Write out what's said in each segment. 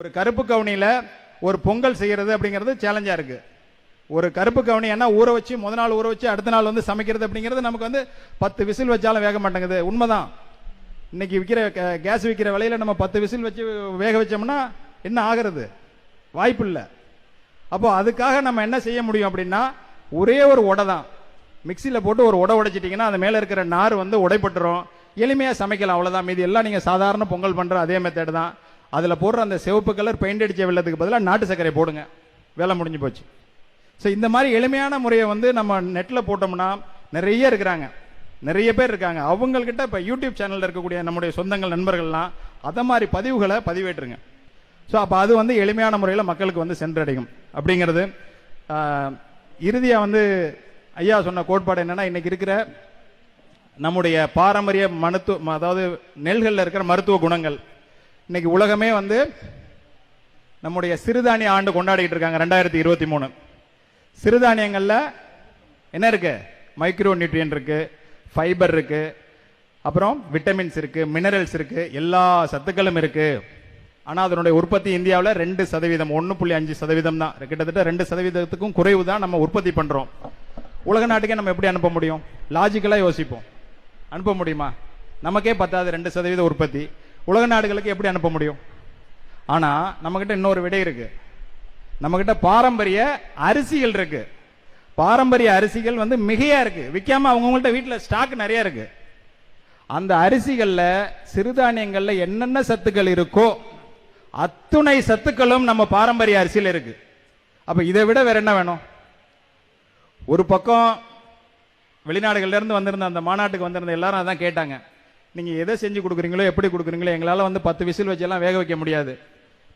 ஒரு கருப்பு கவுனியில் ஒரு பொங்கல் செய்கிறது அப்படிங்கிறது சேலஞ்சாக இருக்குது ஒரு கருப்பு கவுனி என்ன ஊற வச்சு முத நாள் ஊற வச்சு அடுத்த நாள் வந்து சமைக்கிறது அப்படிங்கிறது நமக்கு வந்து பத்து விசில் வச்சாலும் வேக மாட்டேங்குது. உண்மைதான். இன்னைக்கு விற்கிற கேஸ் விற்கிற விலையில நம்ம பத்து விசில் வச்சு வேக வச்சோம்னா என்ன ஆகிறது? வாய்ப்பு இல்லை. அப்போ அதுக்காக நம்ம என்ன செய்ய முடியும் அப்படின்னா ஒரே ஒரு உடை தான். மிக்சியில் போட்டு ஒரு உடை உடைச்சிட்டிங்கன்னா அது மேலே இருக்கிற நார் வந்து உடைப்பட்டுரும் எளிமையாக சமைக்கலாம் அவ்வளோதான் மீதி எல்லாம் நீங்கள் சாதாரண பொங்கல் பண்ணுற அதே மெத்தேடு தான். அதில் போடுற அந்த சிவப்பு கலர் பெயிண்ட் அடித்த வெள்ளத்துக்கு பதிலாக நாட்டு சர்க்கரை போடுங்க. வேலை முடிஞ்சு போச்சு. ஸோ இந்த மாதிரி எளிமையான முறையை வந்து நம்ம நெட்டில் போட்டோம்னா நிறைய இருக்கிறாங்க. நிறைய பேர் இருக்காங்க. அவங்கக்கிட்ட இப்போ யூடியூப் சேனலில் இருக்கக்கூடிய நம்முடைய சொந்தங்கள் நண்பர்கள்லாம் அதை மாதிரி பதிவுகளை பதிவேற்றுங்க. ஸோ அப்போ அது வந்து எளிமையான முறையில் மக்களுக்கு வந்து சென்றடையும். அப்படிங்கிறது இறுதியாக வந்து ஐயா சொன்ன கோட்பாடு என்னென்னா இன்னைக்கு இருக்கிற நம்முடைய பாரம்பரிய மருத்துவ அதாவது நெல்களில் இருக்கிற மருத்துவ குணங்கள். இன்னைக்கு உலகமே வந்து நம்முடைய சிறுதானிய ஆண்டு கொண்டாடிட்டு இருக்காங்க ரெண்டாயிரத்தி இருபத்தி மூணு. சிறுதானியங்களில் என்ன இருக்கு? மைக்ரோ நியூட்ரியன் இருக்கு ஃபைபர் இருக்கு அப்புறம் விட்டமின்ஸ் இருக்கு மினரல்ஸ் இருக்கு எல்லா சத்துக்களும் இருக்கு. ஆனால் அதனுடைய உற்பத்தி இந்தியாவில் ரெண்டு சதவீதம் ஒன்று புள்ளி அஞ்சு சதவீதம் தான். கிட்டத்தட்ட ரெண்டு சதவீதத்துக்கும் குறைவு தான் நம்ம உற்பத்தி பண்ணுறோம் உலக நாட்டுக்கே நம்ம எப்படி அனுப்ப முடியும்? லாஜிக்கலாக யோசிப்போம். அனுப்ப முடியுமா? நமக்கே பத்தாது ரெண்டு சதவீத உற்பத்தி. உலக நாடுகளுக்கு எப்படி அனுப்ப முடியும்? ஆனால் நம்மகிட்ட இன்னொரு விடை இருக்கு. நம்மகிட்ட பாரம்பரிய அரிசிகள் இருக்கு. பாரம்பரிய அரிசிகள் வந்து மிகையா இருக்கு. விற்காம அவங்கவுங்கள்ட்ட வீட்டில் ஸ்டாக் நிறைய இருக்கு. அந்த அரிசிகளில் சிறுதானியங்களில் என்னென்ன சத்துக்கள் இருக்கோ அத்துணை சத்துக்களும் நம்ம பாரம்பரிய அரிசியில் இருக்கு. அப்போ இதை விட வேற என்ன வேணும்? ஒரு பக்கம் வெளிநாடுகள்லேருந்து வந்திருந்த அந்த மாநாட்டுக்கு வந்திருந்த எல்லாரும் அதான் கேட்டாங்க. நீங்கள் எதை செஞ்சு கொடுக்குறீங்களோ எப்படி கொடுக்குறீங்களோ எங்களால் வந்து பத்து விசில் வச்செல்லாம் வேக வைக்க முடியாது.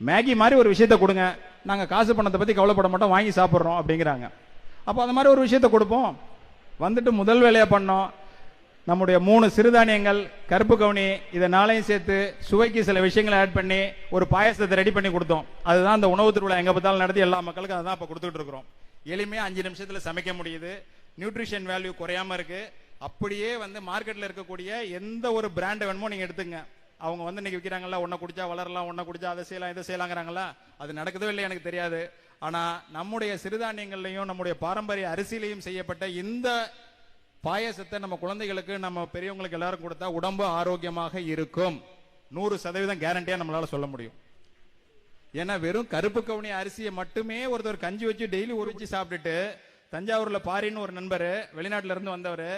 மேகி மாதிரி ஒரு விஷயத்தை கொடுங்க. நாங்கள் காசு பணத்தை பற்றி கவலைப்பட மாட்டோம். வாங்கி சாப்பிட்றோம் அப்படிங்கிறாங்க. அப்போ அந்த மாதிரி ஒரு விஷயத்தை கொடுப்போம். வந்துட்டு முதல் வேலையை பண்ணோம். நம்முடைய மூணு சிறுதானியங்கள் கருப்பு கவுனி இதை நாளையும் சேர்த்து சுவைக்கு சில விஷயங்களை ஆட் பண்ணி ஒரு பாயசத்தை ரெடி பண்ணி கொடுத்தோம். அதுதான் அந்த உணவு திருவிழா எங்கே பார்த்தாலும் நடத்தி எல்லா மக்களுக்கும் அதான் இப்போ கொடுத்துட்டு இருக்கிறோம். எளிமையாக அஞ்சு நிமிஷத்தில் சமைக்க முடியுது. நியூட்ரிஷன் வேல்யூ குறையாம இருக்குது அப்படியே வந்து மார்க்கெட்டில் இருக்கக்கூடிய எந்த ஒரு பிராண்டை வேணுமோ நீங்கள் எடுத்துங்க. அவங்க வந்து இன்னைக்கு விற்கிறாங்களா ஒன்றை குடிச்சா வளரலாம் ஒன்றை குடிச்சா அதை செய்யலாம் இதை செய்யலாங்கிறாங்களா அது நடக்குதோ இல்லை எனக்கு தெரியாது. ஆனால் நம்முடைய சிறுதானியங்கள்லையும் நம்முடைய பாரம்பரிய அரிசியிலையும் செய்யப்பட்ட இந்த பாயசத்தை நம்ம குழந்தைகளுக்கு நம்ம பெரியவங்களுக்கு எல்லாரும் கொடுத்தா உடம்பு ஆரோக்கியமாக இருக்கும். நூறு சதவீதம் கேரண்டியாக நம்மளால சொல்ல முடியும். ஏன்னா வெறும் கருப்பு கவுனி அரிசியை மட்டுமே ஒருத்தர் கஞ்சி வச்சு டெய்லி ஊற வச்சு சாப்பிட்டுட்டு தஞ்சாவூரில் பாரின்னு ஒரு நண்பர் வெளிநாட்டிலிருந்து வந்தவர்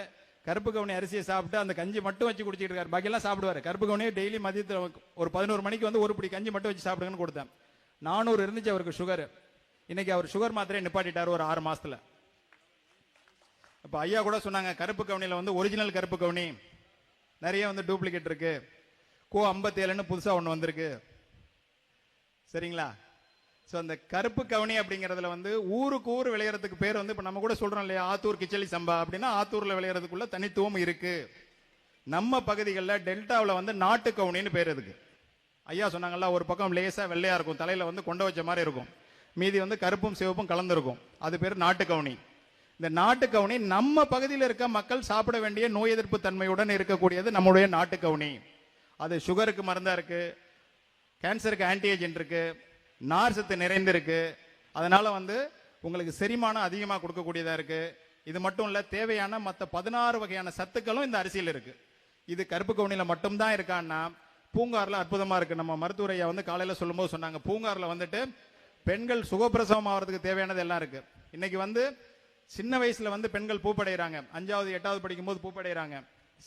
கருப்பு கவுனி அரிசியை சாப்பிட்டு அந்த கஞ்சி மட்டும் வச்சு குடிச்சிட்டு இருக்காரு. பாக்கியெல்லாம் சாப்பிடுவாரு. கருப்பு கவுனியை டெய்லி மதியத்தில் ஒரு பதினோரு மணிக்கு வந்து ஒரு பிடி கஞ்சி மட்டும் வச்சு சாப்பிடுங்கன்னு கொடுத்தேன். நானூறு இருந்துச்சு அவருக்கு சுகர் இன்னைக்கு அவர் சுகர் மாத்திரையை நிப்பாட்டிட்டார் ஒரு ஆறு மாசத்துல. இப்போ ஐயா கூட சொன்னாங்க கருப்பு கவுனியில் வந்து ஒரிஜினல் கருப்பு கவுனி. நிறைய வந்து டூப்ளிகேட் இருக்கு. கோ ஐம்பத்தி ஏழுன்னு ஒன்று வந்திருக்கு. சரிங்களா? ஸோ அந்த கருப்பு கவுனி அப்படிங்கிறதுல வந்து ஊருக்கு ஊர் விளையிறதுக்கு பேர் வந்து இப்போ நம்ம கூட சொல்கிறோம் இல்லையா ஆத்தூர் கிச்சலி சம்பா அப்படின்னா ஆத்தூரில் விளையிறதுக்குள்ள தனித்துவம் இருக்குது நம்ம பகுதிகளில் டெல்டாவில் வந்து நாட்டு கவுனின்னு பேர் இருக்கு ஐயா சொன்னாங்கல்ல ஒரு பக்கம் லேசாக வெள்ளையாக இருக்கும் தலையில் வந்து கொண்ட வச்ச மாதிரி இருக்கும். மீதி வந்து கருப்பும் சிவப்பும் கலந்துருக்கும். அது பேர் நாட்டு கவுனி. இந்த நாட்டு கவுனி நம்ம பகுதியில் இருக்க மக்கள் சாப்பிட வேண்டிய நோய் எதிர்ப்பு தன்மையுடன் இருக்கக்கூடியது நம்முடைய நாட்டு கவுனி. அது சுகருக்கு மருந்தாக இருக்குது கேன்சருக்கு ஆன்டி இருக்குது நார் சத்து நிறைந்திருக்கு. அதனால வந்து உங்களுக்கு செரிமானம் அதிகமாக கொடுக்கக்கூடியதா இருக்கு. இது மட்டும் இல்லை தேவையான மற்ற பதினாறு வகையான சத்துக்களும் இந்த அரிசியில் இருக்கு. இது கருப்பு கவுனியில் மட்டும்தான் இருக்கான்னா பூங்காரில் அற்புதமாக இருக்கு. நம்ம மருத்துவரையா வந்து காலையில் சொல்லும்போது சொன்னாங்க பூங்காரில் வந்துட்டு பெண்கள் சுகப்பிரசவம் ஆகிறதுக்கு தேவையானது எல்லாம் இருக்கு. இன்னைக்கு வந்து சின்ன வயசுல வந்து பெண்கள் பூப்படைகிறாங்க அஞ்சாவது எட்டாவது படிக்கும்போது பூப்படைகிறாங்க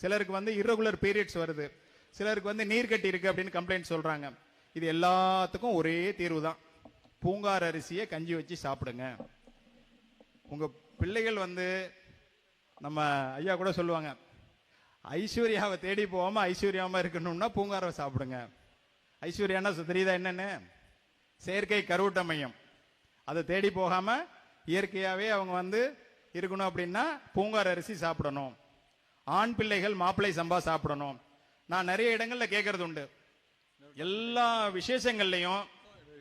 சிலருக்கு வந்து இரகுலர் பீரியட்ஸ் வருது. சிலருக்கு வந்து நீர் கட்டி இருக்கு அப்படின்னு கம்ப்ளைண்ட் சொல்றாங்க. இது எல்லாத்துக்கும் ஒரே தீர்வு தான் பூங்கார் அரிசியை கஞ்சி வச்சு சாப்பிடுங்க. உங்கள் பிள்ளைகள் வந்து நம்ம ஐயா கூட சொல்லுவாங்க ஐஸ்வர்யாவை தேடி போகாமல் ஐஸ்வர்யாம இருக்கணும்னா பூங்காரை சாப்பிடுங்க. ஐஸ்வர்யானா தெரியுதா என்னென்னு? செயற்கை கருவூட்ட மையம். அதை தேடி போகாமல் இயற்கையாகவே அவங்க வந்து இருக்கணும் அப்படின்னா பூங்கார் அரிசி சாப்பிடணும். ஆண் பிள்ளைகள் மாப்பிள்ளை சம்பா சாப்பிடணும். நான் நிறைய இடங்களில் கேட்கறது உண்டு. எல்லா விசேஷங்கள்லையும்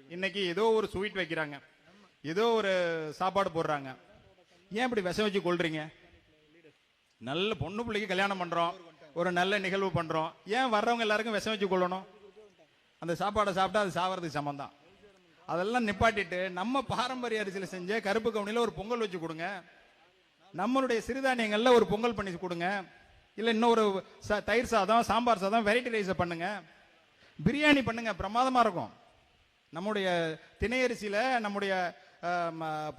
இன்னைக்கு ஏதோ ஒரு ஸ்வீட் வைக்கிறாங்க. ஏதோ ஒரு சாப்பாடு போடுறாங்க. ஏன் இப்படி விஷம் வச்சு கொள்றீங்க நல்ல பொண்ணு பிள்ளைக்கு கல்யாணம் பண்றோம். ஒரு நல்ல நிகழ்வு பண்றோம். ஏன் வர்றவங்க எல்லாருக்கும் விஷம் வச்சு கொள்ளணும் அந்த சாப்பாடை சாப்பிட்டா அது சாவறதுக்கு சமம் தான் அதெல்லாம் நிப்பாட்டிட்டு நம்ம பாரம்பரிய அரிசியில் செஞ்ச கருப்பு கவுனியில் ஒரு பொங்கல் வச்சு கொடுங்க. நம்மளுடைய சிறுதானியங்களில் ஒரு பொங்கல் பண்ணி கொடுங்க. இல்லை இன்னொரு ச- தயிர் சாதம் சாம்பார் சாதம் வெரைட்டி ரைஸை பண்ணுங்கள் பிரியாணி பண்ணுங்க பிரமாதமாக இருக்கும். நம்முடைய திணை அரிசியில் நம்முடைய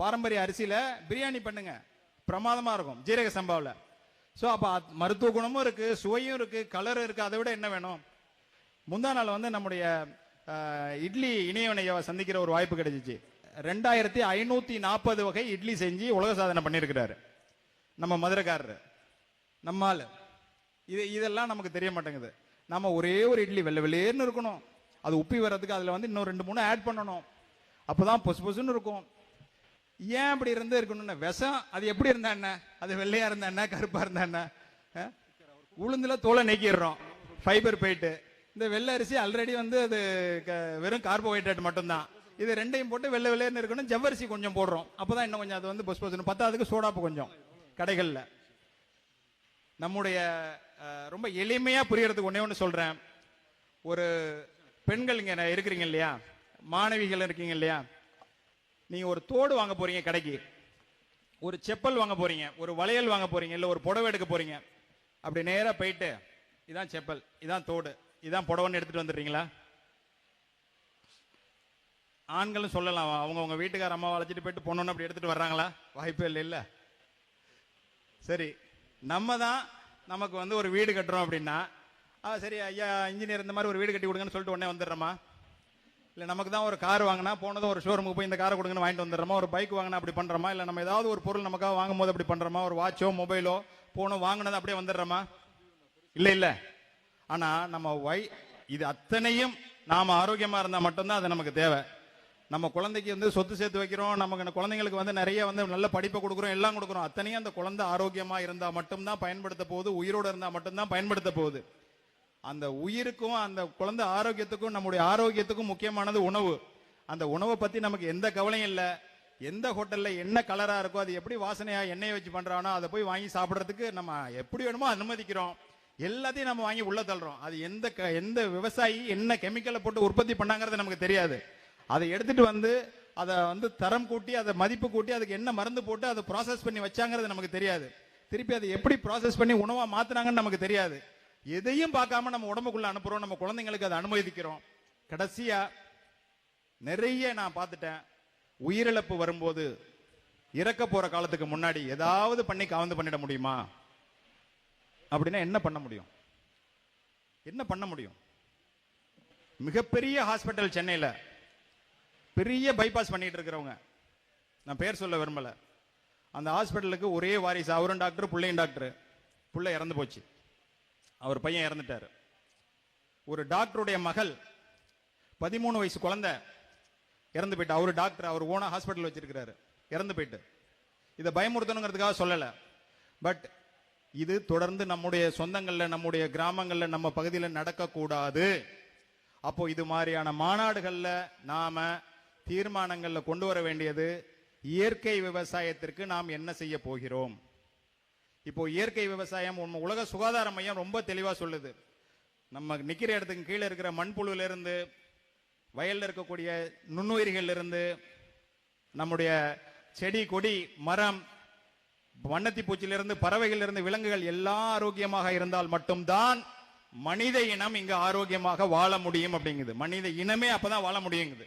பாரம்பரிய அரிசியில் பிரியாணி பண்ணுங்க பிரமாதமாக இருக்கும் ஜீரக சம்பாவில். ஸோ அப்போ மருத்துவ குணமும் இருக்குது சுவையும் இருக்குது கலரும் இருக்குது அதை விட என்ன வேணும்? முந்தா நாள் வந்து நம்முடைய இட்லி இணையவனையை சந்திக்கிற ஒரு வாய்ப்பு கிடைச்சிச்சு. ரெண்டாயிரத்தி ஐநூற்றி நாற்பது வகை இட்லி செஞ்சு உலக சாதனை பண்ணியிருக்கிறாரு. நம்ம மதுரைக்காரர் நம்மால் இது இதெல்லாம் நமக்கு தெரிய மாட்டேங்குது. நம்ம ஒரே ஒரு இட்லி வெள்ளை வெளியேன்னு இருக்கணும். அது உப்பி வர்றதுக்கு அதில் வந்து இன்னும் ரெண்டு மூணு ஆட் பண்ணணும். அப்பதான் பொசு பொசுன்னு இருக்கும். ஏன் அப்படி இருந்து இருக்கணும்னு? விஷம் அது எப்படி இருந்தா என்ன? அது வெள்ளையா இருந்தா என்ன? கருப்பா இருந்தா என்ன? உளுந்துல தோலை நீக்கிடுறோம். ஃபைபர் போயிட்டு இந்த வெள்ளை அரிசி ஆல்ரெடி வந்து அது க- வெறும் கார்போஹைட்ரேட் மட்டும்தான். இது ரெண்டையும் போட்டு வெள்ளை வெள்ளையர்னு இருக்கணும். ஜவ்வரிசி கொஞ்சம் போடுறோம். அப்பதான் இன்னும் கொஞ்சம் அது வந்து பொசு பொசுன்னு பத்தாவதுக்கு சோடாப்பு கொஞ்சம் கடைகளில். நம்முடைய ரொம்ப எளிமையாக புரியறதுக்கு ஒண்ணே ஒன்று சொல்கிறேன் ஒரு பெண்கள் இங்கே இருக்கிறீங்க இல்லையா? மாணவிகள் இருக்கீங்க இல்லையா? நீங்கள் ஒரு தோடு வாங்க போகிறீங்க கடைக்கு. ஒரு செப்பல் வாங்க போகிறீங்க ஒரு வளையல் வாங்க போகிறீங்க இல்லை ஒரு புடவை எடுக்க போகிறீங்க அப்படி நேராக போயிட்டு இதான் செப்பல் இதான் தோடு இதான் புடவைன்னு எடுத்துகிட்டு வந்துடுறீங்களா? ஆண்களும் சொல்லலாம் அவங்க அவங்க வீட்டுக்கார அம்மாவை அழைச்சிட்டு போயிட்டு பொண்ணுன்னு அப்படி எடுத்துகிட்டு வர்றாங்களா? வாய்ப்பே இல்லை இல்லை சரி நம்ம தான் நமக்கு வந்து ஒரு வீடு கட்டுறோம் அப்படின்னா ஆ சரி ஐயா இன்ஜினியர் இந்த மாதிரி ஒரு வீடு கட்டி கொடுங்கன்னு சொல்லிட்டு உடனே வந்துடுறோமா? இல்லை நமக்கு தான் ஒரு கார் வாங்கினா போனதும் ஒரு ஷோரூமுக்கு போய் இந்த காரை கொடுங்கன்னு வாங்கிட்டு வந்துடுறோமா? ஒரு பைக் வாங்கினா அப்படி பண்ணுறோமா இல்லை நம்ம ஏதாவது ஒரு பொருள் நமக்காக வாங்கும் போது அப்படி பண்ணுறோமா ஒரு வாட்சோ மொபைலோ போனோம் வாங்கினது அப்படியே வந்துடுறோமா? இல்லை இல்லை. ஆனால் நம்ம வை இது அத்தனையும் நாம் ஆரோக்கியமாக இருந்தால் மட்டும்தான் அது நமக்கு தேவை. நம்ம குழந்தைக்கு வந்து சொத்து சேர்த்து வைக்கிறோம் நமக்கு குழந்தைங்களுக்கு வந்து நிறைய வந்து நல்ல படிப்பை கொடுக்குறோம் எல்லாம் கொடுக்குறோம். அத்தனையும் அந்த குழந்தை ஆரோக்கியமாக இருந்தால் மட்டும்தான் பயன்படுத்த போகுது உயிரோடு இருந்தால் மட்டும்தான் பயன்படுத்த போகுது. அந்த உயிருக்கும் அந்த குழந்தை ஆரோக்கியத்துக்கும் நம்முடைய ஆரோக்கியத்துக்கும் முக்கியமானது உணவு. அந்த உணவை பற்றி நமக்கு எந்த கவலையும் இல்லை. எந்த ஹோட்டலில் என்ன கலராக இருக்கோ அது எப்படி வாசனையாக எண்ணெயை வச்சு பண்ணுறானோ அதை போய் வாங்கி சாப்பிட்றதுக்கு நம்ம எப்படி வேணுமோ அனுமதிக்கிறோம். எல்லாத்தையும் நம்ம வாங்கி உள்ளே தள்ளுறோம். அது எந்த க- எந்த விவசாயி என்ன கெமிக்கலை போட்டு உற்பத்தி பண்ணாங்கிறது நமக்கு தெரியாது. அதை எடுத்துட்டு வந்து அதை வந்து தரம் கூட்டி அதை மதிப்பு கூட்டி அதுக்கு என்ன மருந்து போட்டு அதை ப்ராசஸ் பண்ணி வச்சாங்கிறது நமக்கு தெரியாது. திருப்பி அதை எப்படி ப்ராசஸ் பண்ணி உணவாக மாற்றினாங்கன்னு நமக்கு தெரியாது. எதையும் பார்க்காம நம்ம உடம்புக்குள்ள அனுப்புறோம் நம்ம குழந்தைங்களுக்கு அதை அனுமதிக்கிறோம். கடைசியா நிறைய நான் பார்த்துட்டேன். உயிரிழப்பு வரும்போது இறக்க போற காலத்துக்கு முன்னாடி ஏதாவது பண்ணி கவர்ந்து பண்ணிட முடியுமா? அப்படின்னா என்ன பண்ண முடியும்? என்ன பண்ண முடியும்? மிகப்பெரிய ஹாஸ்பிட்டல் சென்னையில் பெரிய பைபாஸ் பண்ணிட்டு இருக்கிறவங்க நான் பேர் சொல்ல விரும்பல. அந்த ஹாஸ்பிட்டலுக்கு ஒரே வாரிசு. அவரும் டாக்டர் பிள்ளையும் டாக்டர் பிள்ளை இறந்து போச்சு. அவர் பையன் இறந்துட்டாரு. ஒரு டாக்டருடைய மகள் பதிமூணு வயசு குழந்தை இறந்து போயிட்டு அவர் டாக்டர் அவர் ஓனா ஹாஸ்பிட்டல் வச்சிருக்கிறாரு. இறந்து போயிட்டு. இதை பயமுறுத்தணுங்கிறதுக்காக சொல்லலை. பட் இது தொடர்ந்து நம்முடைய சொந்தங்களில் நம்முடைய கிராமங்களில் நம்ம பகுதியில் நடக்கக்கூடாது. அப்போ இது மாதிரியான மாநாடுகளில் நாம தீர்மானங்களில் கொண்டு வர வேண்டியது இயற்கை விவசாயத்திற்கு நாம் என்ன செய்ய போகிறோம்? இப்போ இயற்கை விவசாயம் உண்மை உலக சுகாதார மையம் ரொம்ப தெளிவாக சொல்லுது. நம்ம நிற்கிற இடத்துக்கு கீழே இருக்கிற மண்புழுவிலிருந்து வயலில் வயல்ல இருக்கக்கூடிய நுண்ணுயிரிகளிலிருந்து நம்முடைய செடி கொடி மரம் வண்ணத்தி பூச்சிலிருந்து பறவைகளிலிருந்து விலங்குகள் எல்லாம் ஆரோக்கியமாக இருந்தால் மட்டும்தான் மனித இனம் இங்கு ஆரோக்கியமாக வாழ முடியும் அப்படிங்குது. மனித இனமே அப்பதான் வாழ முடியுங்குது.